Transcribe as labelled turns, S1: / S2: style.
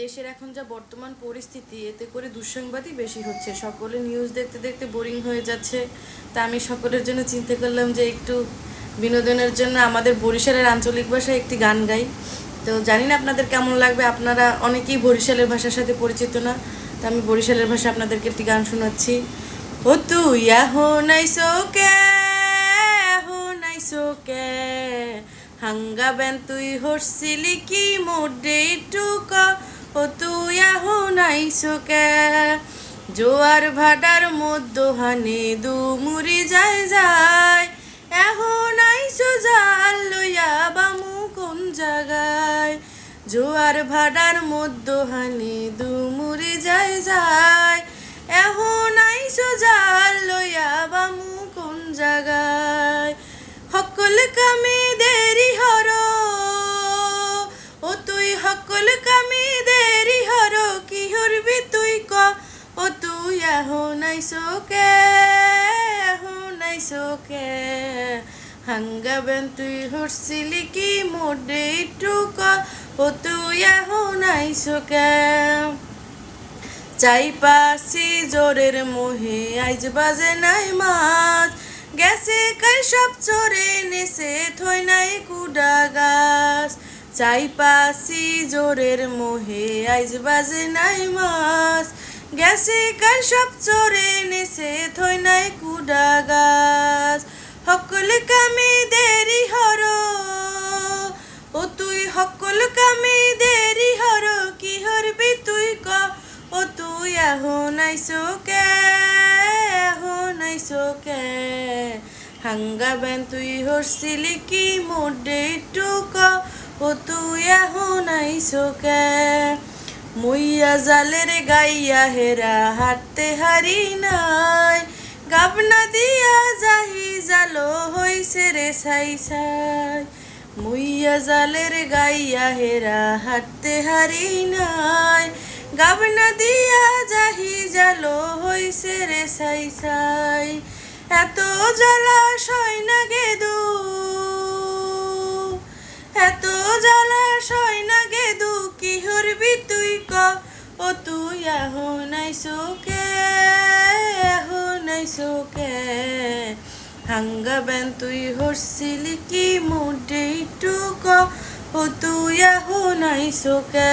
S1: দেশের এখন যা বর্তমান পরিস্থিতি, এতে করে দুঃসংবাদই বেশি হচ্ছে। সকলে নিউজ দেখতে দেখতে বোরিং হয়ে যাচ্ছে। তা আমি সকলের জন্য চিন্তা করলাম যে একটু বিনোদনের জন্য আমাদের বরিশালের আঞ্চলিক ভাষায় একটি গান গাই। তো জানি না আপনাদের কেমন লাগবে, আপনারা অনেকেই বরিশালের ভাষার সাথে পরিচিত না। তো আমি বরিশালের ভাষায় আপনাদেরকে একটি গান শোনাচ্ছি। ও তুই এখন আইসো কে এখন আইসো কে হাঙ্গাবেন তুই হরছিলি কি মোডে টুক। ও তুই এখন আইসো কে জোয়ার ভাটার যায় যায়। এখন আইসো জাল লইয়া বামু কোন জায়গায় জোয়ার ভাটার মধ্যহানে দুমুরি যায় যায়। এখন আইসো জাল লইয়া বামু কোন জায়গায় সকল কামে দেরি হর, ও তুই সকল এখন আইসো কে এখন আইসো কে হাঙ্গাবেন তুই হরছিলি কি মোডে টুক ও তুই এখন আইসো কে চাই পাশি জোরের মোহে আইজ বাজে নাই মাছ গেছে কাই সব চোরে নেছে থই নাই কুডা গাছ চাই পাশি জোরের মোহে আইজ বাজে নাই মাছ গেছে কাই সব চোরে নেছে, থই নাই কুডা গাছ। সকল কামে দেরি হর, ও তুই সকল কামে দেরি হর, কি হরবি তুই ক? ও তুই এখন আইসো কে, আহ আইসো কে? হাঙ্গাবেন তুই হরছিলি কি মোডে টুক? ও তুই এখন আইসো কে? মুইয়া জালের গাইয়া হেরা হাঁটতে হারি নাই। গাবনা দিয়া যাহি জালো হইছে রে সাই সাই মুইয়া জালের গাইয়া হেরা হাঁটতে হারি নাই। গাবনা দিয়া যাহি জালো হইছে রে সাই সাই এত জলাশয় না গেদু এত জলাশয় এখন আইসো কে এখন আইসো কে হাঙ্গাবেন তুই হরছিলি কি মুডে টুক ও তুই এখন আইসো কে